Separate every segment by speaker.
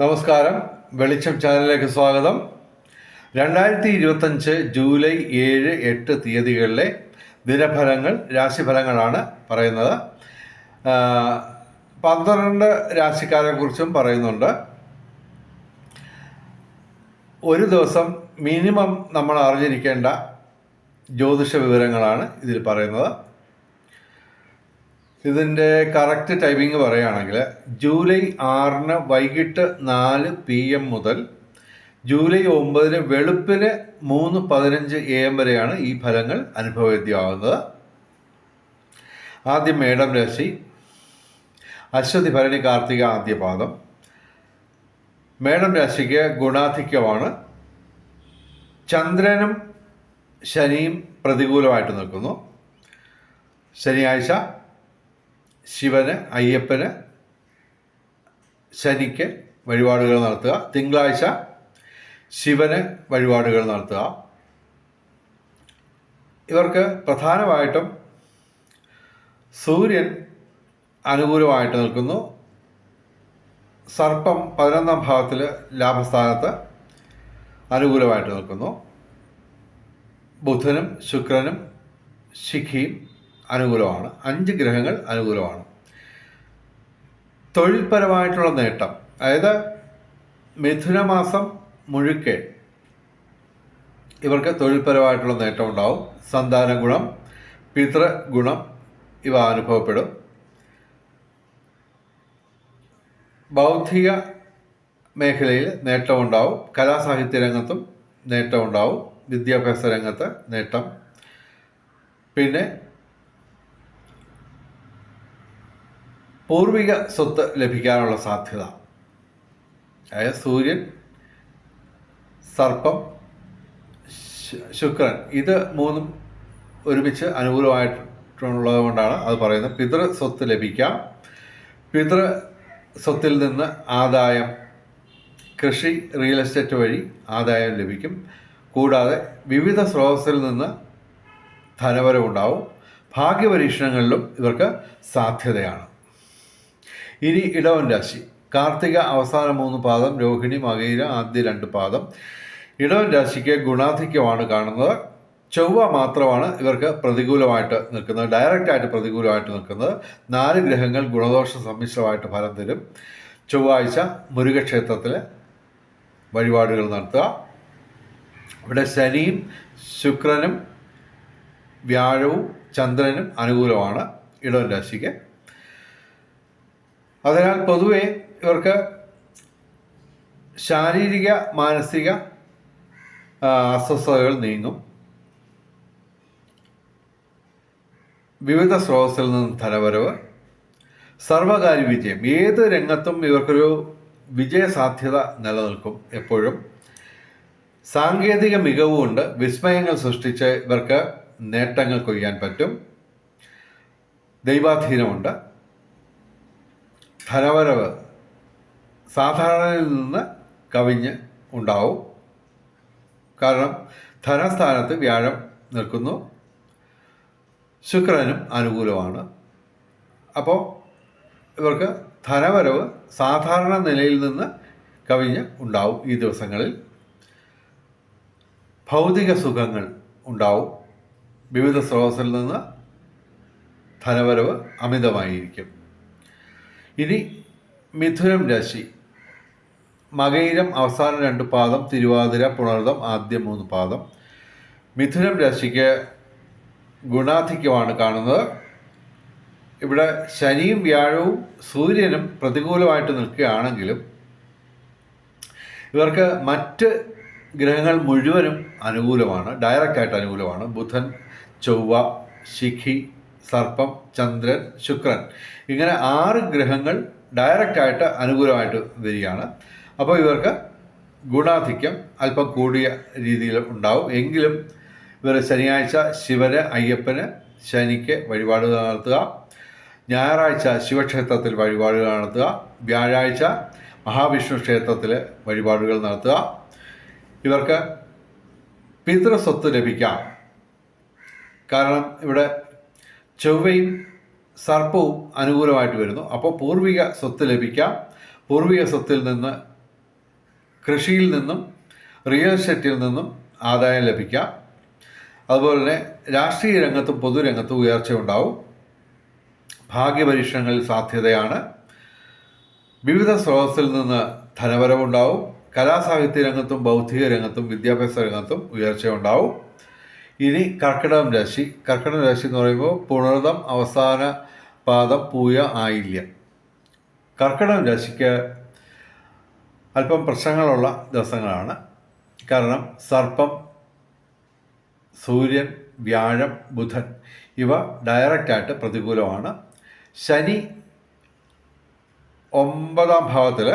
Speaker 1: നമസ്കാരം. വെളിച്ചം ചാനലിലേക്ക് സ്വാഗതം. രണ്ടായിരത്തി ഇരുപത്തഞ്ച് ജൂലൈ ഏഴ് എട്ട് തീയതികളിലെ ദിനഫലങ്ങൾ രാശിഫലങ്ങളാണ് പറയുന്നത്. പന്ത്രണ്ട് രാശിക്കാരെ കുറിച്ചും പറയുന്നുണ്ട്. ഒരു ദിവസം മിനിമം നമ്മൾ അറിഞ്ഞിരിക്കേണ്ട ജ്യോതിഷ വിവരങ്ങളാണ് ഇതിൽ പറയുന്നത്. ഇതിന്റെ കറക്റ്റ് ടൈമിംഗ് പറയുകയാണെങ്കിൽ ജൂലൈ ആറിന് വൈകിട്ട് നാല് പി എം മുതൽ ജൂലൈ ഒമ്പതിന് വെളുപ്പിന് മൂന്ന് പതിനഞ്ച് എ എം വരെയാണ് ഈ ഫലങ്ങൾ അനുഭവവേദ്യമാകുന്നത് ആദ്യം മേടം രാശി അശ്വതി ഭരണി കാർത്തിക ആദ്യ പാദം. മേടം രാശിക്ക് ഗുണാധിക്യമാണ്. ചന്ദ്രനും ശനിയും പ്രതികൂലമായിട്ട് നിൽക്കുന്നു. ശനിയാഴ്ച ശിവന് അയ്യപ്പന് ശനിക്ക് വഴിപാടുകൾ നടത്തുക. തിങ്കളാഴ്ച ശിവന് വഴിപാടുകൾ നടത്തുക. ഇവർക്ക് പ്രധാനമായിട്ടും സൂര്യൻ അനുകൂലമായിട്ട് നിൽക്കുന്നു. സർപ്പം പതിനൊന്നാം ഭാഗത്തിൽ ലാഭസ്ഥാനത്ത് അനുകൂലമായിട്ട് നിൽക്കുന്നു. ബുധനും ശുക്രനും ശിഖിയും അനുകൂലമാണ്. അഞ്ച് ഗ്രഹങ്ങൾ അനുകൂലമാണ്. തൊഴിൽപരമായിട്ടുള്ള നേട്ടം. അതായത് മിഥുനമാസം മുഴുക്കെ ഇവർക്ക് തൊഴിൽപരമായിട്ടുള്ള നേട്ടം ഉണ്ടാവും. സന്താന ഗുണം പിതൃഗുണം ഇവ അനുഭവപ്പെടും. ബൗദ്ധിക മേഖലയിൽ നേട്ടമുണ്ടാവും കലാസാഹിത്യ രംഗത്തും നേട്ടമുണ്ടാവും വിദ്യാഭ്യാസ രംഗത്ത് നേട്ടം. പിന്നെ പൂർവിക സ്വത്ത് ലഭിക്കാനുള്ള സാധ്യത. അതായത് സൂര്യൻ സർപ്പം ശുക്രൻ. ഇത് മൂന്നും ഒരുമിച്ച് അനുകൂലമായിട്ടുള്ളത് കൊണ്ടാണ് അത് പറയുന്നത്. പിതൃ സ്വത്ത് ലഭിക്കാം. പിതൃ സ്വത്തിൽ നിന്ന് ആദായം കൃഷി റിയൽ എസ്റ്റേറ്റ് വഴി ആദായം ലഭിക്കും. കൂടാതെ വിവിധ സ്രോതസ്സിൽ നിന്ന് ധനവരവുണ്ടാവും. ഭാഗ്യപരീക്ഷണങ്ങളിലും ഇവർക്ക് സാധ്യതയാണ്. ഇനി ഇടവൻ രാശി. കാർത്തിക അവസാന മൂന്ന് പാദം രോഹിണി മകയിര ആദ്യ രണ്ട് പാദം. ഇടവൻ രാശിക്ക് ഗുണാധിക്യമാണ് കാണുന്നത്. ചൊവ്വ മാത്രമാണ് ഇവർക്ക് പ്രതികൂലമായിട്ട് നിൽക്കുന്നത്. ഡയറക്റ്റായിട്ട് പ്രതികൂലമായിട്ട് നിൽക്കുന്നത്. നാല് ഗ്രഹങ്ങൾ ഗുണദോഷ സമ്മിശ്രമായിട്ട് ഫലം തരും. ചൊവ്വാഴ്ച മുരുകക്ഷേത്രത്തിൽ വഴിപാടുകൾ നടത്തുക. ഇവിടെ ശനിയും ശുക്രനും വ്യാഴവും ചന്ദ്രനും അനുകൂലമാണ് ഇടവൻ രാശിക്ക്. അതിനാൽ പൊതുവെ ഇവർക്ക് ശാരീരിക മാനസിക അസ്വസ്ഥതകൾ നീങ്ങും. വിവിധ സ്രോതസ്സിൽ നിന്നും ധനവരവ്. സർവകാര്യ വിജയം. ഏത് രംഗത്തും ഇവർക്കൊരു വിജയസാധ്യത നിലനിൽക്കും എപ്പോഴും. സാങ്കേതിക മികവുകൊണ്ട് വിസ്മയങ്ങൾ സൃഷ്ടിച്ച് ഇവർക്ക് നേട്ടങ്ങൾ കൊയ്യാൻ പറ്റും. ദൈവാധീനമുണ്ട്. ധനവരവ് സാധാരണയിൽ നിന്ന് കവിഞ്ഞ് ഉണ്ടാവും. കാരണം ധനസ്ഥാനത്ത് വ്യാഴം നിൽക്കുന്നു. ശുക്രനും അനുകൂലമാണ്. അപ്പോൾ ഇവർക്ക് ധനവരവ് സാധാരണ നിലയിൽ നിന്ന് കവിഞ്ഞ് ഉണ്ടാവും ഈ ദിവസങ്ങളിൽ. ഭൗതിക സുഖങ്ങൾ ഉണ്ടാവും. വിവിധ സ്രോതസ്സിൽ നിന്ന് ധനവരവ് അമിതമായിരിക്കും. ഇനി മിഥുനം രാശി. മകയിരം അവസാന രണ്ട് പാദം തിരുവാതിര പുണർദം ആദ്യ മൂന്ന് പാദം. മിഥുനം രാശിക്ക് ഗുണാധിക്യമാണ് കാണുന്നത്. ഇവിടെ ശനിയും വ്യാഴവും സൂര്യനും പ്രതികൂലമായിട്ട് നിൽക്കുകയാണെങ്കിലും ഇവർക്ക് മറ്റ് ഗ്രഹങ്ങൾ മുഴുവനും അനുകൂലമാണ് ഡയറക്റ്റായിട്ട് അനുകൂലമാണ്. ബുധൻ ചൊവ്വ ശിഖി സർപ്പം ചന്ദ്രൻ ശുക്രൻ. ഇങ്ങനെ ആറ് ഗ്രഹങ്ങൾ ഡയറക്റ്റായിട്ട് അനുകൂലമായിട്ട് വരികയാണ്. അപ്പോൾ ഇവർക്ക് ഗുണാധിക്യം അല്പം കൂടിയ രീതിയിൽ ഉണ്ടാവും. എങ്കിലും ഇവർ ശനിയാഴ്ച ശിവന് അയ്യപ്പന് ശനിക്ക് വഴിപാടുകൾ നടത്തുക. ഞായറാഴ്ച ശിവക്ഷേത്രത്തിൽ വഴിപാടുകൾ നടത്തുക. വ്യാഴാഴ്ച മഹാവിഷ്ണു ക്ഷേത്രത്തിൽ വഴിപാടുകൾ നടത്തുക. ഇവർക്ക് പിതൃസ്വത്ത് ലഭിക്കാം. കാരണം ഇവിടെ ചൊവ്വയും സർപ്പവും അനുകൂലമായിട്ട് വരുന്നു. അപ്പോൾ പൂർവിക സ്വത്ത് ലഭിക്കാം. പൂർവിക സ്വത്തിൽ നിന്ന് കൃഷിയിൽ നിന്നും റിയൽ എസ്റ്റേറ്റിൽ നിന്നും ആദായം ലഭിക്കാം. അതുപോലെ തന്നെ രാഷ്ട്രീയ രംഗത്തും പൊതുരംഗത്തും ഉയർച്ച ഉണ്ടാവും. ഭാഗ്യപരീക്ഷണങ്ങളിൽ സാധ്യതയാണ്. വിവിധ സ്രോതസ്സിൽ നിന്ന് ധനപരമുണ്ടാവും കലാസാഹിത്യ രംഗത്തും ബൗദ്ധിക രംഗത്തും വിദ്യാഭ്യാസ രംഗത്തും ഉയർച്ച ഉണ്ടാവും. ഇനി കർക്കിടകം രാശി. കർക്കിടകം രാശി എന്ന് പറയുമ്പോൾ പുണർതം അവസാന പാദം പൂയ ആയില്യം. കർക്കിടകം രാശിക്ക് അല്പം പ്രശ്നങ്ങളുള്ള ദിവസങ്ങളാണ്. കാരണം സർപ്പം സൂര്യൻ വ്യാഴം ബുധൻ ഇവ ഡയറക്റ്റായിട്ട് പ്രതികൂലമാണ്. ശനി ഒമ്പതാം ഭാവത്തിൽ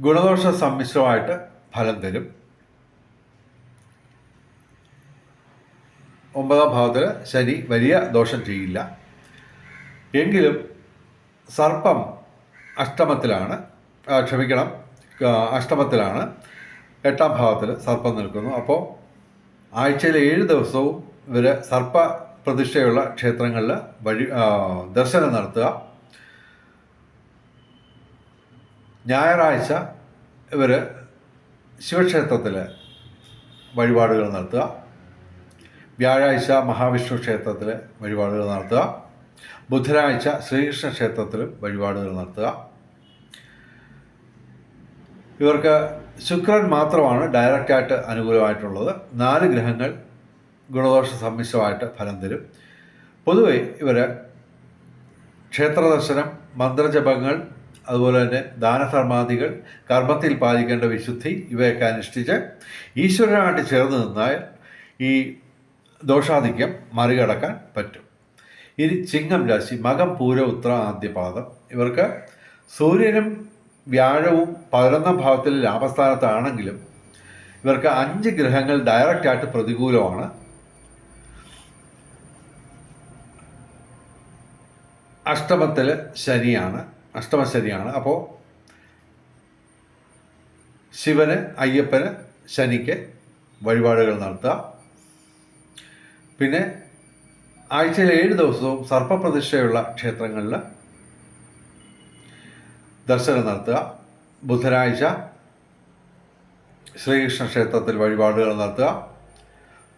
Speaker 1: ഗുണദോഷ സമ്മിശ്രമായിട്ട് ഫലം തരും. ഒമ്പതാം ഭാവത്തിൽ ശനി വലിയ ദോഷം ചെയ്യില്ല. എങ്കിലും സർപ്പം അഷ്ടമത്തിലാണ് ക്ഷമിക്കണം അഷ്ടമത്തിലാണ് എട്ടാം ഭാവത്തിൽ സർപ്പം നിൽക്കുന്നു. അപ്പോൾ ആഴ്ചയിൽ ഏഴ് ദിവസവും ഇവർ സർപ്പ പ്രതിഷ്ഠയുള്ള ക്ഷേത്രങ്ങളിൽ വഴി ദർശനം നടത്തുക. ഞായറാഴ്ച ഇവർ ശിവക്ഷേത്രത്തിൽ വഴിപാടുകൾ നടത്തുക. വ്യാഴാഴ്ച മഹാവിഷ്ണു ക്ഷേത്രത്തിൽ വഴിപാടുകൾ നടത്തുക. ബുധനാഴ്ച ശ്രീകൃഷ്ണ ക്ഷേത്രത്തിലും വഴിപാടുകൾ നടത്തുക. ഇവർക്ക് ശുക്രൻ മാത്രമാണ് ഡയറക്റ്റായിട്ട് അനുകൂലമായിട്ടുള്ളത്. നാല് ഗ്രഹങ്ങൾ ഗുണദോഷ സമ്മിശ്രമായിട്ട് ഫലം തരും. പൊതുവെ ഇവർ ക്ഷേത്രദർശനം മന്ത്രജപങ്ങൾ അതുപോലെ തന്നെ ദാനധർമാദികൾ കർമ്മത്തിൽ പാലിക്കേണ്ട വിശുദ്ധി ഇവയൊക്കെ അനുഷ്ഠിച്ച് ഈശ്വരനായിട്ട് ചേർന്ന് നിന്നാൽ ഈ ദോഷാധിക്യം മറികടക്കാൻ പറ്റും. ഇനി ചിങ്ങം രാശി മകം പൂര ഉത്ര ആദ്യപാദം ഇവർക്ക് സൂര്യനും വ്യാഴവും പതിനൊന്നാം ഭാവത്തിൽ ലാഭസ്ഥാനത്താണെങ്കിലും ഇവർക്ക് അഞ്ച് ഗ്രഹങ്ങൾ ഡയറക്റ്റായിട്ട് പ്രതികൂലമാണ്. അഷ്ടമത്തിൽ ശനിയാണ് അഷ്ടമ ശനിയാണ്. അപ്പോൾ ശിവന് അയ്യപ്പന് ശനിക്ക് വഴിപാടുകൾ നടത്തുക. പിന്നെ ആഴ്ചയിലെ ഏഴ് ദിവസവും സർപ്പപ്രതിഷ്ഠയുള്ള ക്ഷേത്രങ്ങളിൽ ദർശനം നടത്തുക. ബുധനാഴ്ച ശ്രീകൃഷ്ണ ക്ഷേത്രത്തിൽ വഴിപാടുകൾ നടത്തുക.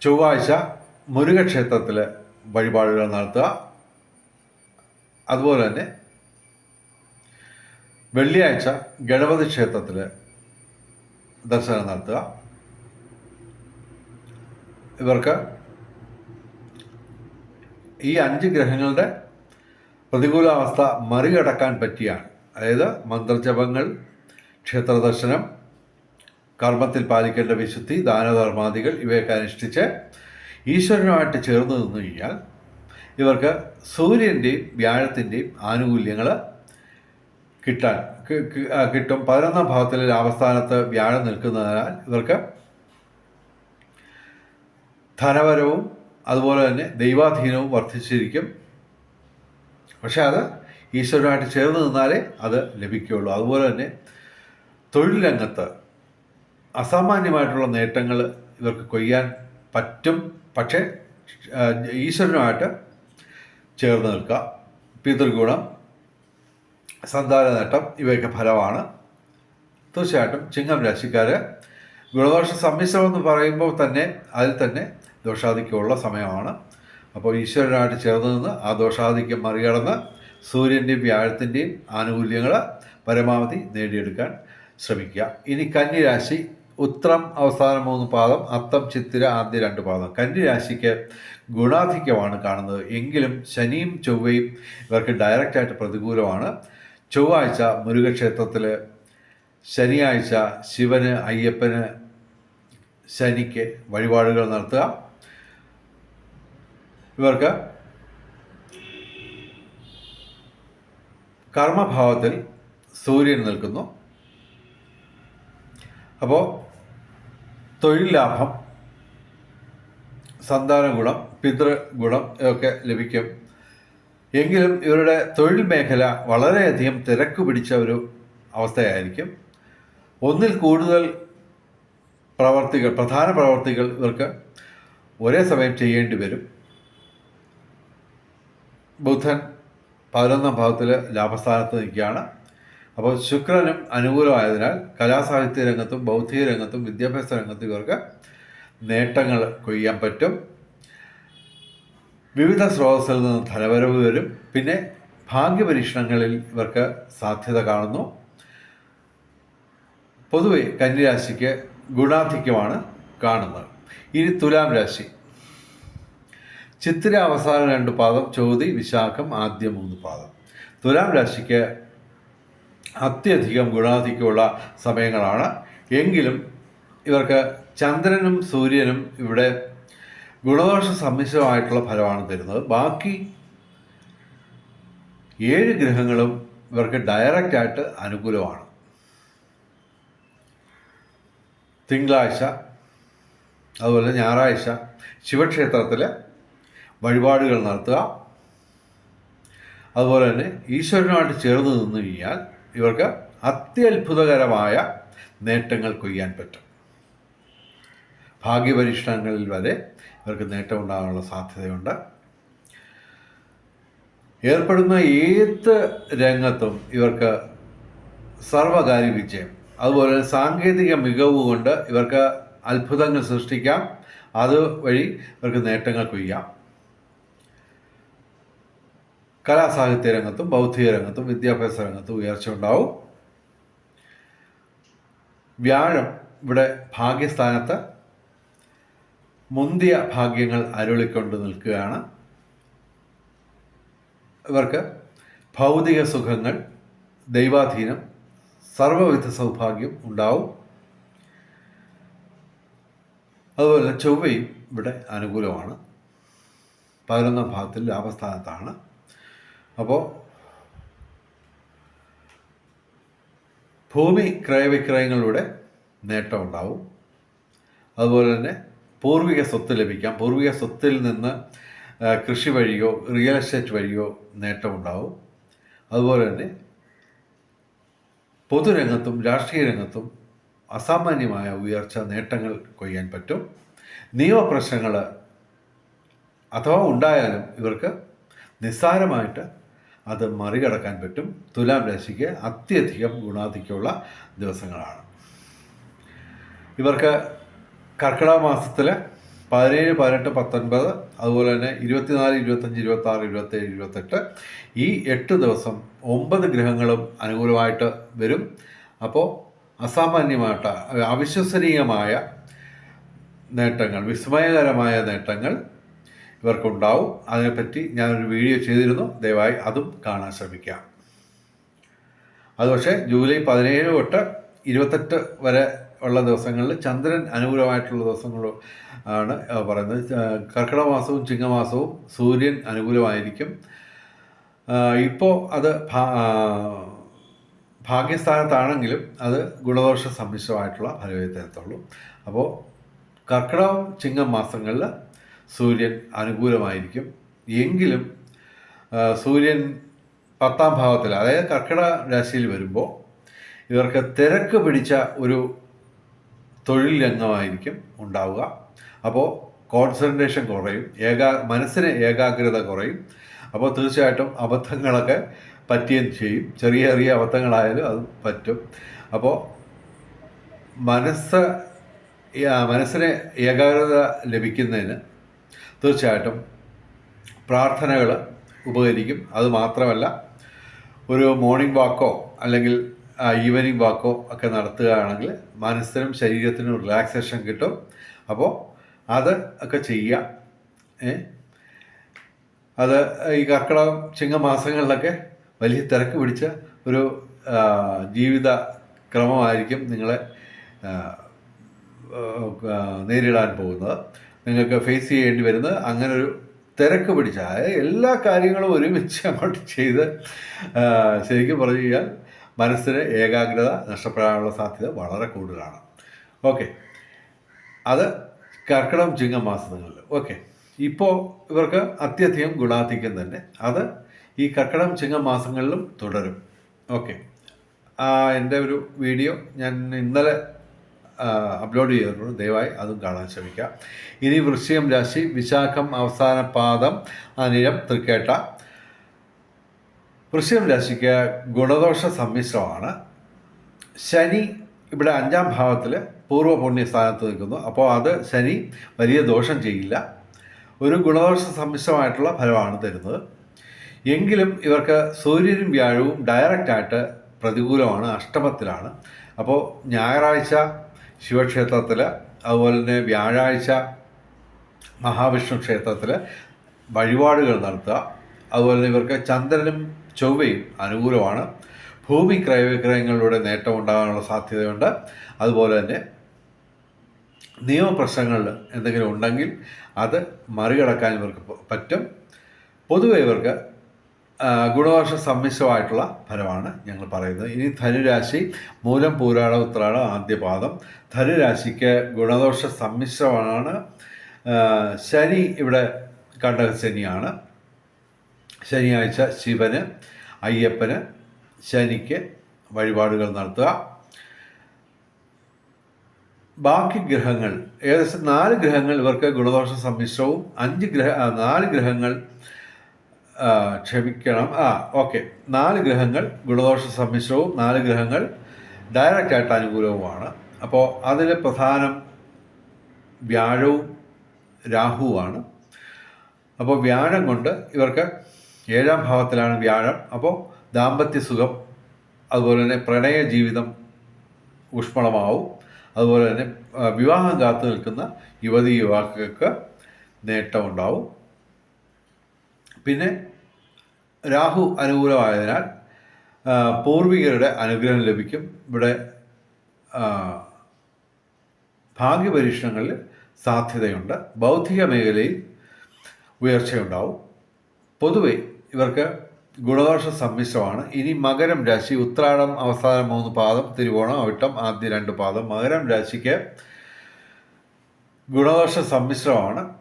Speaker 1: ചൊവ്വാഴ്ച മുരുകക്ഷേത്രത്തിൽ വഴിപാടുകൾ നടത്തുക. അതുപോലെ തന്നെ വെള്ളിയാഴ്ച ഗണപതി ക്ഷേത്രത്തിൽ ദർശനം നടത്തുക. ഇവർക്ക് ഈ അഞ്ച് ഗ്രഹങ്ങളുടെ പ്രതികൂലാവസ്ഥ മറികടക്കാൻ പറ്റിയാണ്. അതായത് മന്ത്രജപങ്ങൾ ക്ഷേത്രദർശനം കർമ്മത്തിൽ പാലിക്കേണ്ട വിശുദ്ധി ദാനധർമാദികൾ ഇവയൊക്കെ അനുഷ്ഠിച്ച് ഈശ്വരനുമായിട്ട് ചേർന്ന് നിന്നു കഴിഞ്ഞാൽ ഇവർക്ക് സൂര്യന്റെയും വ്യാഴത്തിന്റെയും ആനുകൂല്യങ്ങൾ കിട്ടാൻ കിട്ടും. പതിനൊന്നാം ഭാവത്തിലെ ലാഭസ്ഥാനത്ത് വ്യാഴം നിൽക്കുന്നതിനാൽ ഇവർക്ക് ധനവരവും അതുപോലെ തന്നെ ദൈവാധീനവും വർദ്ധിച്ചിരിക്കും. പക്ഷെ അത് ഈശ്വരനായിട്ട് ചേർന്ന് നിന്നാലേ അത് ലഭിക്കുകയുള്ളൂ. അതുപോലെ തന്നെ തൊഴിൽ രംഗത്ത് അസാമാന്യമായിട്ടുള്ള നേട്ടങ്ങൾ ഇവർക്ക് കൊയ്യാൻ പറ്റും. പക്ഷേ ഈശ്വരനുമായിട്ട് ചേർന്ന് നിൽക്കുക. പിതൃഗുണം സന്താന നേട്ടം ഇവയൊക്കെ ഫലമാണ്. തീർച്ചയായിട്ടും ചിങ്ങം രാശിക്കാർ ഗുണദോഷ സമ്മിശ്രം എന്ന് പറയുമ്പോൾ തന്നെ അതിൽ തന്നെ ദോഷാധിക്യമുള്ള സമയമാണ്. അപ്പോൾ ഈശ്വരനായിട്ട് ചേർന്ന് നിന്ന് ആ ദോഷാധിക്യം മറികടന്ന് സൂര്യന്റെയും വ്യാഴത്തിന്റെയും ആനുകൂല്യങ്ങൾ പരമാവധി നേടിയെടുക്കാൻ ശ്രമിക്കുക. ഇനി കന്നിരാശി ഉത്രം അവസാന മൂന്ന് പാദം അത്തം ചിത്തിര ആദ്യ രണ്ട് പാദം. കന്നിരാശിക്ക് ഗുണാധിക്യമാണ് കാണുന്നത്. എങ്കിലും ശനിയും ചൊവ്വയും ഇവർക്ക് ഡയറക്റ്റായിട്ട് പ്രതികൂലമാണ്. ചൊവ്വാഴ്ച മുരുകക്ഷേത്രത്തിൽ ശനിയാഴ്ച ശിവന് അയ്യപ്പന് ശനിക്ക് വഴിപാടുകൾ നടത്തുക. ഇവർക്ക് കർമ്മഭാവത്തിൽ സൂര്യൻ നിൽക്കുന്നു. അപ്പോൾ തൊഴിൽ ലാഭം സന്താന ഗുണം പിതൃഗുണം ഇതൊക്കെ ലഭിക്കും. എങ്കിലും ഇവരുടെ തൊഴിൽ മേഖല വളരെയധികം തിരക്ക് പിടിച്ച ഒരു അവസ്ഥയായിരിക്കും. ഒന്നിൽ കൂടുതൽ പ്രവർത്തികൾ പ്രധാന പ്രവർത്തികൾ ഇവർക്ക് ഒരേ സമയം ചെയ്യേണ്ടി വരും. ബുധൻ പതിനൊന്നാം ഭാവത്തിൽ ലാഭസ്ഥാനത്ത് നിൽക്കുകയാണ്. അപ്പോൾ ശുക്രനും അനുകൂലമായതിനാൽ കലാസാഹിത്യ രംഗത്തും ബൗദ്ധിക രംഗത്തും വിദ്യാഭ്യാസ രംഗത്തും ഇവർക്ക് നേട്ടങ്ങൾ കൊയ്യാൻ പറ്റും. വിവിധ സ്രോതസ്സിൽ നിന്ന് ധനവരവ് വരും. പിന്നെ ഭാഗ്യപരീക്ഷണങ്ങളിൽ ഇവർക്ക് സാധ്യത കാണുന്നു. പൊതുവെ കന്നിരാശിക്ക് ഗുണാധിക്യമാണ് കാണുന്നത്. ഇനി തുലാം രാശി. ചിത്തിര അവസാന രണ്ട് പാദം ചോതി വിശാഖം ആദ്യ മൂന്ന് പാദം. തുലാം രാശിക്ക് അത്യധികം ഗുണാധിക്യമുള്ള സമയങ്ങളാണ്. എങ്കിലും ഇവർക്ക് ചന്ദ്രനും സൂര്യനും ഇവിടെ ഗുണദോഷ സമ്മിശ്രമായിട്ടുള്ള ഫലമാണ് തരുന്നത്. ബാക്കി ഏഴ് ഗ്രഹങ്ങളും ഇവർക്ക് ഡയറക്റ്റായിട്ട് അനുകൂലമാണ്. തിങ്കളാഴ്ച അതുപോലെ ഞായറാഴ്ച ശിവക്ഷേത്രത്തിൽ വഴിപാടുകൾ നടത്തുക. അതുപോലെ തന്നെ ഈശ്വരനുമായിട്ട് ചേർന്ന് നിന്ന് കഴിഞ്ഞാൽ ഇവർക്ക് അത്യത്ഭുതകരമായ നേട്ടങ്ങൾ കൊയ്യാൻ പറ്റും. ഭാഗ്യപരീക്ഷണങ്ങളിൽ വരെ ഇവർക്ക് നേട്ടമുണ്ടാകാനുള്ള സാധ്യതയുണ്ട്. ഏർപ്പെടുന്ന ഏത് രംഗത്തും ഇവർക്ക് സർവകാര്യ വിജയം. അതുപോലെ സാങ്കേതിക മികവ് കൊണ്ട് ഇവർക്ക് അത്ഭുതങ്ങൾ സൃഷ്ടിക്കാം. അതുവഴി ഇവർക്ക് നേട്ടങ്ങൾ കൊയ്യാം. കലാസാഹിത്യ രംഗത്തും ബൗദ്ധിക രംഗത്തും വിദ്യാഭ്യാസ രംഗത്തും ഉയർച്ച ഉണ്ടാവും. വ്യാഴം ഇവിടെ ഭാഗ്യസ്ഥാനത്ത് മുന്തിയ ഭാഗ്യങ്ങൾ അരുളിക്കൊണ്ട് നിൽക്കുകയാണ്. ഇവർക്ക് ഭൗതിക സുഖങ്ങൾ ദൈവാധീനം സർവവിധ സൗഭാഗ്യം ഉണ്ടാവും. അതുപോലെ ചൊവ്വയും ഇവിടെ അനുകൂലമാണ്. പതിനൊന്നാം ഭാഗത്തിൽ ലാഭസ്ഥാനത്താണ്. അപ്പോൾ ഭൂമി ക്രയവിക്രയങ്ങളിലൂടെ നേട്ടം ഉണ്ടാവും. അതുപോലെ തന്നെ പൂർവിക സ്വത്ത് ലഭിക്കാം. പൂർവിക സ്വത്തിൽ നിന്ന് കൃഷി വഴിയോ റിയൽ എസ്റ്റേറ്റ് വഴിയോ നേട്ടമുണ്ടാവും അതുപോലെ തന്നെ പൊതുരംഗത്തും രാഷ്ട്രീയ രംഗത്തും അസാമാന്യമായ ഉയർച്ച നേട്ടങ്ങൾ കൊയ്യാൻ പറ്റും. നിയമപ്രശ്നങ്ങൾ അഥവാ ഉണ്ടായാലും ഇവർക്ക് നിസ്സാരമായിട്ട് അത് മറികടക്കാൻ പറ്റും. തുലാം രാശിക്ക് അത്യധികം ഗുണാധിക്യമുള്ള ദിവസങ്ങളാണ്. ഇവർക്ക് കർക്കിടക മാസത്തിൽ പതിനേഴ് പതിനെട്ട് പത്തൊൻപത് അതുപോലെ തന്നെ ഇരുപത്തിനാല് ഇരുപത്തഞ്ച് ഇരുപത്താറ് ഇരുപത്തേഴ് ഇരുപത്തെട്ട് ഈ എട്ട് ദിവസം ഒമ്പത് ഗ്രഹങ്ങളും അനുകൂലമായിട്ട് വരും. അപ്പോൾ അസാമാന്യമായിട്ട് അവിശ്വസനീയമായ നേട്ടങ്ങൾ വിസ്മയകരമായ നേട്ടങ്ങൾ ഇവർക്കുണ്ടാവും. അതിനെപ്പറ്റി ഞാനൊരു വീഡിയോ ചെയ്തിരുന്നു. ദയവായി അതും കാണാൻ ശ്രമിക്കാം. അത് പക്ഷേ ജൂലൈ പതിനേഴ് തൊട്ട് ഇരുപത്തെട്ട് വരെ ഉള്ള ദിവസങ്ങളിൽ ചന്ദ്രൻ അനുകൂലമായിട്ടുള്ള ദിവസങ്ങൾ ആണ് പറയുന്നത്. കർക്കിടക മാസവും ചിങ്ങമാസവും സൂര്യൻ അനുകൂലമായിരിക്കും. ഇപ്പോൾ അത് ഭാഗ്യസ്ഥാനത്താണെങ്കിലും അത് ഗുണദോഷ സമ്മിശ്രമായിട്ടുള്ള ഫലവേ തരത്തുള്ളൂ. അപ്പോൾ കർക്കിടകം ചിങ്ങം മാസങ്ങളിൽ സൂര്യൻ അനുകൂലമായിരിക്കും. എങ്കിലും സൂര്യൻ പത്താം ഭാവത്തിൽ അതായത് കർക്കിടക രാശിയിൽ വരുമ്പോൾ ഇവർക്ക് തിരക്ക് പിടിച്ച ഒരു തൊഴിൽ രംഗമായിരിക്കും ഉണ്ടാവുക. അപ്പോൾ കോൺസെൻട്രേഷൻ കുറയും ഏകാ മനസ്സിന് ഏകാഗ്രത കുറയും. അപ്പോൾ തീർച്ചയായിട്ടും അബദ്ധങ്ങളൊക്കെ പറ്റുകയും ചെയ്യും. ചെറിയ ചെറിയ അബദ്ധങ്ങളായാലും അത് പറ്റും. അപ്പോൾ മനസ്സ് മനസ്സിന് ഏകാഗ്രത ലഭിക്കുന്നതിന് തീർച്ചയായിട്ടും പ്രാർത്ഥനകൾ ഉപകരിക്കും. അതുമാത്രമല്ല ഒരു മോർണിംഗ് വാക്കോ അല്ലെങ്കിൽ ഈവനിങ് വാക്കോ ഒക്കെ നടത്തുകയാണെങ്കിൽ മനസ്സിനും ശരീരത്തിനും റിലാക്സേഷൻ കിട്ടും. അപ്പോൾ അത് ഒക്കെ ചെയ്യുക. അത് ഈ കർക്കിടകം ചിങ്ങമാസങ്ങളിലൊക്കെ വലിയ തിരക്ക് പിടിച്ച ഒരു ജീവിത ക്രമമായിരിക്കും നിങ്ങളെ നേരിടാൻ പോകുന്നത്. നിങ്ങൾക്ക് ഫേസ് ചെയ്യേണ്ടി വരുന്നത്. അങ്ങനെ ഒരു തിരക്ക് പിടിച്ചാൽ എല്ലാ കാര്യങ്ങളും ഒരുമിച്ച് അങ്ങോട്ട് ചെയ്ത് ശരിക്കും പറഞ്ഞു കഴിഞ്ഞാൽ മനസ്സിന് ഏകാഗ്രത നഷ്ടപ്പെടാനുള്ള സാധ്യത വളരെ കൂടുതലാണ്. ഓക്കെ അത് കർക്കിടകം ചിങ്ങം മാസങ്ങളിൽ ഓക്കെ ഇപ്പോൾ ഇവർക്ക് അത്യധികം ഗുണാധിക്യം തന്നെ. അത് ഈ കർക്കിടകം ചിങ്ങം മാസങ്ങളിലും തുടരും. ഓക്കെ എന്റെ ഒരു വീഡിയോ ഞാൻ ഇന്നലെ അപ്ലോഡ് ചെയ്തിട്ടുണ്ട്. ദയവായി അതും കാണാൻ ശ്രമിക്കാം. ഇനി വൃശ്ചികം രാശി വിശാഖം അവസാന പാദം അനിരം തൃക്കേട്ട. വൃശ്ചികം രാശിക്ക് ഗുണദോഷ സമ്മിശ്രമാണ്. ശനി ഇവിടെ അഞ്ചാം ഭാവത്തിൽ പൂർവ പുണ്യ സ്ഥാനത്ത് നിൽക്കുന്നു. അപ്പോൾ അത് ശനി വലിയ ദോഷം ചെയ്യില്ല. ഒരു ഗുണദോഷ സമ്മിശ്രമായിട്ടുള്ള ഫലമാണ് തരുന്നത്. എങ്കിലും ഇവർക്ക് സൂര്യനും വ്യാഴവും ഡയറക്റ്റായിട്ട് പ്രതികൂലമാണ് അഷ്ടമത്തിലാണ്. അപ്പോൾ ഞായറാഴ്ച ശിവക്ഷേത്രത്തിൽ അതുപോലെ തന്നെ വ്യാഴാഴ്ച മഹാവിഷ്ണു ക്ഷേത്രത്തിൽ വഴിപാടുകൾ നടത്തുക. അതുപോലെ തന്നെ ഇവർക്ക് ചന്ദ്രനും ചൊവ്വയും അനുകൂലമാണ്. ഭൂമി ക്രയവിക്രയങ്ങളിലൂടെ നേട്ടം ഉണ്ടാകാനുള്ള സാധ്യതയുണ്ട്. അതുപോലെ തന്നെ നിയമപ്രശ്നങ്ങളിൽ എന്തെങ്കിലും ഉണ്ടെങ്കിൽ അത് മറികടക്കാൻ ഇവർക്ക് പറ്റും. പൊതുവെ ഇവർക്ക് ഗുണദോഷ സമ്മിശ്രമായിട്ടുള്ള ഫലമാണ് ഞങ്ങൾ പറയുന്നത്. ഇനി ധനുരാശി മൂലം പൂരാട ഉത്രാട ആദ്യപാദം. ധനുരാശിക്ക് ഗുണദോഷ സമ്മിശ്രമാണ്. ശനി ഇവിടെ കണ്ടകശനിയാണ് ശനിയാഴ്ച ശിവന് അയ്യപ്പന് ശനിക്ക് വഴിപാടുകൾ നടത്തുക. ബാക്കി ഗ്രഹങ്ങൾ ഏകദേശം നാല് ഗ്രഹങ്ങൾ ഇവർക്ക് ഗുണദോഷ സമ്മിശ്രവും അഞ്ച് ഗ്രഹ നാല് ഗ്രഹങ്ങൾ ക്ഷമിക്കണം. ആ ഓക്കെ. നാല് ഗ്രഹങ്ങൾ ഗുണദോഷ സമ്മിശ്രവും നാല് ഗ്രഹങ്ങൾ ഡയറക്റ്റായിട്ട് അനുകൂലവുമാണ്. അപ്പോൾ അതിൽ പ്രധാനം വ്യാഴവും രാഹുവാണ് അപ്പോൾ വ്യാഴം കൊണ്ട് ഇവർക്ക് ഏഴാം ഭാവത്തിലാണ് വ്യാഴം. അപ്പോൾ ദാമ്പത്യ സുഖം അതുപോലെ തന്നെ പ്രണയ ജീവിതം ഊഷ്മളമാവും. അതുപോലെ തന്നെ വിവാഹം കാത്തു നിൽക്കുന്ന യുവതി യുവാക്കൾക്ക് നേട്ടമുണ്ടാവും. പിന്നെ രാഹു അനുകൂലമായതിനാൽ പൂർവികരുടെ അനുഗ്രഹം ലഭിക്കും. ഇവിടെ ഭാഗ്യപരീക്ഷണങ്ങളിൽ സാധ്യതയുണ്ട്. ബൗദ്ധിക മേഖലയിൽ ഉയർച്ചയുണ്ടാവും. പൊതുവെ ഇവർക്ക് ഗുണദോഷ സമ്മിശ്രമാണ്. ഇനി മകരം രാശി ഉത്രാടം അവസാനം മൂന്ന് പാദം തിരുവോണം അവിട്ടം ആദ്യ രണ്ട് പാദം മകരം രാശിക്ക് ഗുണദോഷ സമ്മിശ്രമാണ്.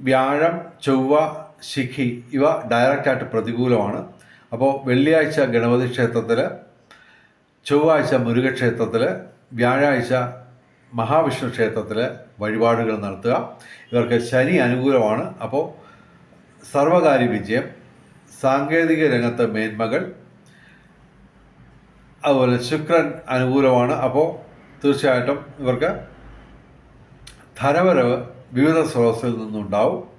Speaker 1: വ്യാഴം ചൊവ്വ ശിഖി ഇവ ഡയറക്റ്റായിട്ട് പ്രതികൂലമാണ്. അപ്പോൾ വെള്ളിയാഴ്ച ഗണപതി ക്ഷേത്രത്തിൽ ചൊവ്വാഴ്ച മുരുകക്ഷേത്രത്തിൽ വ്യാഴാഴ്ച മഹാവിഷ്ണു ക്ഷേത്രത്തിൽ വഴിപാടുകൾ നടത്തുക. ഇവർക്ക് ശനി അനുകൂലമാണ്. അപ്പോൾ സർവകാര്യ വിജയം സാങ്കേതിക രംഗത്തെ മേന്മകൾ അതുപോലെ ശുക്രൻ അനുകൂലമാണ്. അപ്പോൾ തീർച്ചയായിട്ടും ഇവർക്ക് ധനവരവ് വിവിധ സ്രോതസ്സിൽ നിന്നുണ്ടാവും.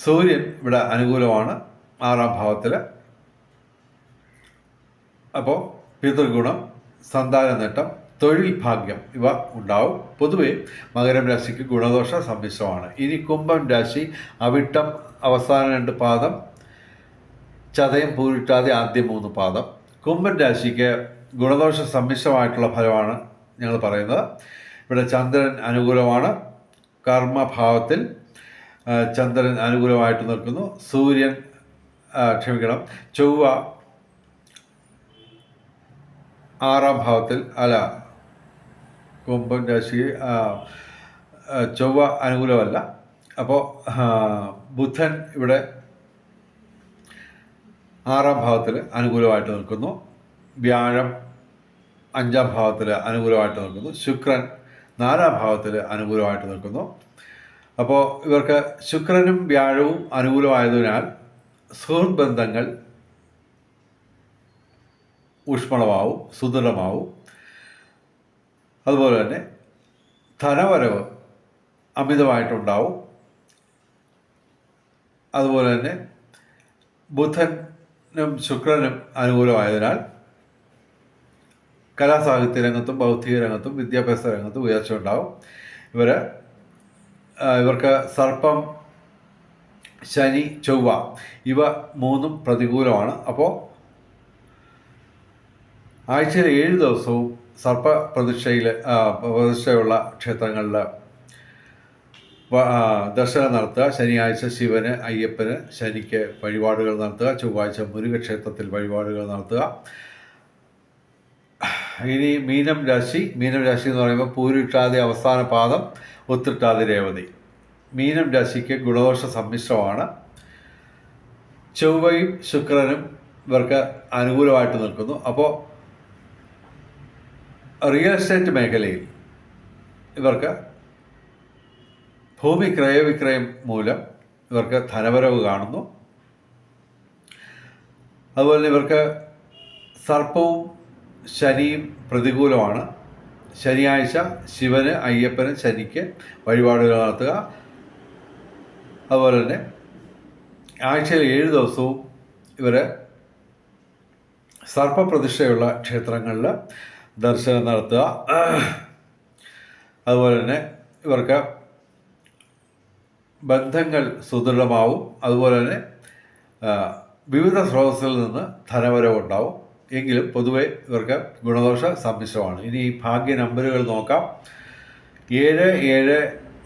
Speaker 1: സൂര്യൻ ഇവിടെ അനുകൂലമാണ് ആറാം ഭാവത്തിൽ അപ്പോൾ പിതൃഗുണം സന്താന നേട്ടം തൊഴിൽ ഭാഗ്യം ഇവ ഉണ്ടാവും. പൊതുവെ മകരം രാശിക്ക് ഗുണദോഷ സമ്മിശ്രമാണ്. ഇനി കുംഭം രാശി അവിട്ടം അവസാന രണ്ട് പാദം ചതയം പൂരിട്ടാതെ ആദ്യ മൂന്ന് പാദം. കുംഭൻ രാശിക്ക് ഗുണദോഷ സമ്മിശ്രമായിട്ടുള്ള ഫലമാണ് ഞങ്ങൾ പറയുന്നത്. ഇവിടെ ചന്ദ്രൻ അനുകൂലമാണ്. കർമ്മഭാവത്തിൽ ചന്ദ്രൻ അനുകൂലമായിട്ട് നിൽക്കുന്നു. സൂര്യൻ ക്ഷമിക്കണം. ചൊവ്വ ആറാം ഭാവത്തിൽ അല്ല കുംഭൻ രാശി ചൊവ്വ അനുകൂലമല്ല. അപ്പോൾ ബുധൻ ഇവിടെ ആറാം ഭാവത്തിൽ അനുകൂലമായിട്ട് നിൽക്കുന്നു. വ്യാഴം അഞ്ചാം ഭാവത്തിൽ അനുകൂലമായിട്ട് നിൽക്കുന്നു. ശുക്രൻ നാലാം ഭാവത്തിൽ അനുകൂലമായിട്ട് നിൽക്കുന്നു. അപ്പോൾ ഇവർക്ക് ശുക്രനും വ്യാഴവും അനുകൂലമായതിനാൽ സുഹൃത്ത് ബന്ധങ്ങൾ ഊഷ്മളമാവും സുദൃഢമാവും. അതുപോലെ തന്നെ ധനവരവ് അമിതമായിട്ടുണ്ടാവും. അതുപോലെ തന്നെ ബുധനും ശുക്രനും അനുകൂലമായതിനാൽ കലാസാഹിത്യ രംഗത്തും ബൗദ്ധിക രംഗത്തും വിദ്യാഭ്യാസ രംഗത്തും ഉയർച്ച ഉണ്ടാവും ഇവർ ഇവർക്ക് സർപ്പം ശനി ചൊവ്വ ഇവ മൂന്നും പ്രതികൂലമാണ്. അപ്പോൾ ആഴ്ചയിൽ ഏഴ് ദിവസവും സർപ്പ പ്രതിഷ്ഠയിൽ പ്രതിഷ്ഠയുള്ള ക്ഷേത്രങ്ങളിൽ ദർശനം നടത്തുക. ശനിയാഴ്ച ശിവന് അയ്യപ്പന് ശനിക്ക് വഴിപാടുകൾ നടത്തുക. ചൊവ്വാഴ്ച മുരുകക്ഷേത്രത്തിൽ വഴിപാടുകൾ നടത്തുക. ഇനി മീനം രാശി മീനം രാശി എന്ന് പറയുമ്പോൾ പൂരിട്ടാതി അവസാന പാദം ഒത്തിട്ടാതി രേവതി. മീനം രാശിക്ക് ഗുണദോഷ സമ്മിശ്രമാണ്. ചൊവ്വയും ശുക്രനും ഇവർക്ക് അനുകൂലമായിട്ട് നിൽക്കുന്നു. അപ്പോൾ റിയൽ എസ്റ്റേറ്റ് മേഖലയിൽ ഇവർക്ക് ഭൂമി ക്രയവിക്രയം മൂലം ഇവർക്ക് ധനവരവ് കാണുന്നു. അതുപോലെ ഇവർക്ക് സർപ്പവും ശനിയും പ്രതികൂലമാണ്. ശനിയാഴ്ച ശിവന് അയ്യപ്പന് ശനിക്ക് വഴിപാടുകൾ നടത്തുക. അതുപോലെ തന്നെ ആഴ്ചയിൽ ഏഴ് ദിവസവും ഇവർ സർപ്പപ്രതിഷ്ഠയുള്ള ക്ഷേത്രങ്ങളിൽ ദർശനം നടത്തുക. അതുപോലെ തന്നെ ഇവർക്ക് ബന്ധങ്ങൾ സുദൃഢമാവും. അതുപോലെ തന്നെ വിവിധ സ്രോതസ്സിൽ നിന്ന് ധനവരവ് ഉണ്ടാവും എങ്കിലും പൊതുവെ ഇവർക്ക് ഗുണദോഷ സമ്മിശ്രമാണ്. ഇനി ഈ ഭാഗ്യ നമ്പറുകൾ നോക്കാം. ഏഴ് ഏഴ്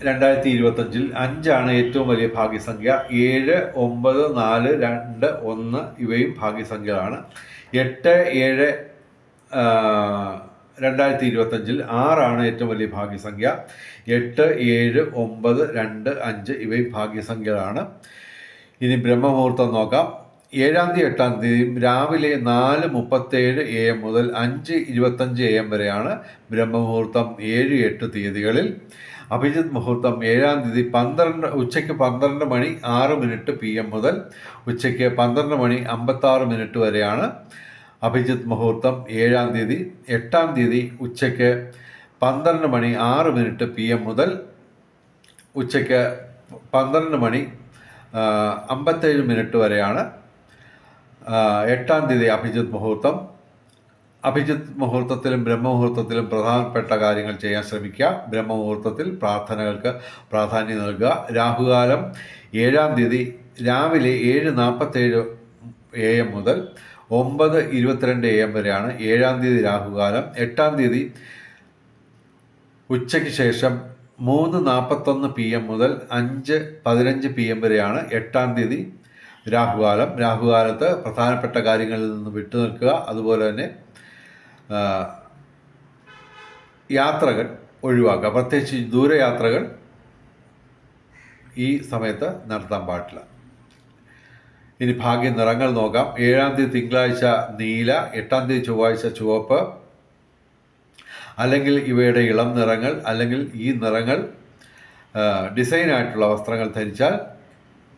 Speaker 1: രണ്ടായിരത്തി ഇരുപത്തഞ്ചിൽ അഞ്ചാണ് ഏറ്റവും വലിയ ഭാഗ്യസംഖ്യ. ഏഴ് ഒമ്പത് നാല് രണ്ട് ഒന്ന് ഇവയും ഭാഗ്യസംഖ്യകളാണ്. എട്ട് ഏഴ് രണ്ടായിരത്തി ഇരുപത്തഞ്ചിൽ ആറാണ് ഏറ്റവും വലിയ ഭാഗ്യസംഖ്യ. എട്ട് ഏഴ് ഒമ്പത് രണ്ട് അഞ്ച് ഇവയും ഭാഗ്യസംഖ്യകളാണ്. ഇനി ബ്രഹ്മമുഹൂർത്തം നോക്കാം. ഏഴാം തീയതി എട്ടാം തീയതി രാവിലെ നാല് മുപ്പത്തേഴ് എ എം മുതൽ അഞ്ച് ഇരുപത്തഞ്ച് എ എം വരെയാണ് ബ്രഹ്മമുഹൂർത്തം ഏഴ് എട്ട് തീയതികളിൽ. അഭിജിത് മുഹൂർത്തം ഏഴാം തീയതി പന്ത്രണ്ട് ഉച്ചയ്ക്ക് പന്ത്രണ്ട് മണി ആറ് മിനിറ്റ് പി എം മുതൽ ഉച്ചയ്ക്ക് പന്ത്രണ്ട് മണി അമ്പത്താറ് മിനിറ്റ് വരെയാണ് അഭിജിത് മുഹൂർത്തം ഏഴാം തീയതി. എട്ടാം തീയതി ഉച്ചയ്ക്ക് പന്ത്രണ്ട് മണി ആറ് മിനിറ്റ് പി എം മുതൽ ഉച്ചയ്ക്ക് പന്ത്രണ്ട് മണി അമ്പത്തേഴ് മിനിറ്റ് വരെയാണ് എട്ടാം തീയതി അഭിജിത് മുഹൂർത്തം. അഭിജിത് മുഹൂർത്തത്തിലും ബ്രഹ്മമുഹൂർത്തത്തിലും പ്രധാനപ്പെട്ട കാര്യങ്ങൾ ചെയ്യാൻ ശ്രമിക്കുക. ബ്രഹ്മമുഹൂർത്തത്തിൽ പ്രാർത്ഥനകൾക്ക് പ്രാധാന്യം നൽകുക. രാഹുകാലം ഏഴാം തീയതി രാവിലെ ഏഴ് നാൽപ്പത്തേഴ് എ എം മുതൽ ഒമ്പത് ഇരുപത്തിരണ്ട് എ എം വരെയാണ് ഏഴാം തീയതി രാഹുകാലം. എട്ടാം തീയതി ഉച്ചയ്ക്ക് ശേഷം മൂന്ന് നാൽപ്പത്തൊന്ന് പി എം മുതൽ അഞ്ച് പതിനഞ്ച് പി എം വരെയാണ് എട്ടാം തീയതി രാഹുകാലം. രാഹുകാലത്ത് പ്രധാനപ്പെട്ട കാര്യങ്ങളിൽ നിന്ന് വിട്ടു നിൽക്കുക അതുപോലെ തന്നെ യാത്രകൾ ഒഴിവാക്കുക. പ്രത്യേകിച്ച് ദൂരയാത്രകൾ ഈ സമയത്ത് നടത്താൻ പാടില്ല. ഇനി ഭാഗ്യ നിറങ്ങൾ നോക്കാം. ഏഴാം തീയതി തിങ്കളാഴ്ച നീല എട്ടാം തീയതി ചൊവ്വാഴ്ച ചുവപ്പ്. അല്ലെങ്കിൽ ഇവയുടെ ഇളം നിറങ്ങൾ അല്ലെങ്കിൽ ഈ നിറങ്ങൾ ഡിസൈനായിട്ടുള്ള വസ്ത്രങ്ങൾ ധരിച്ചാൽ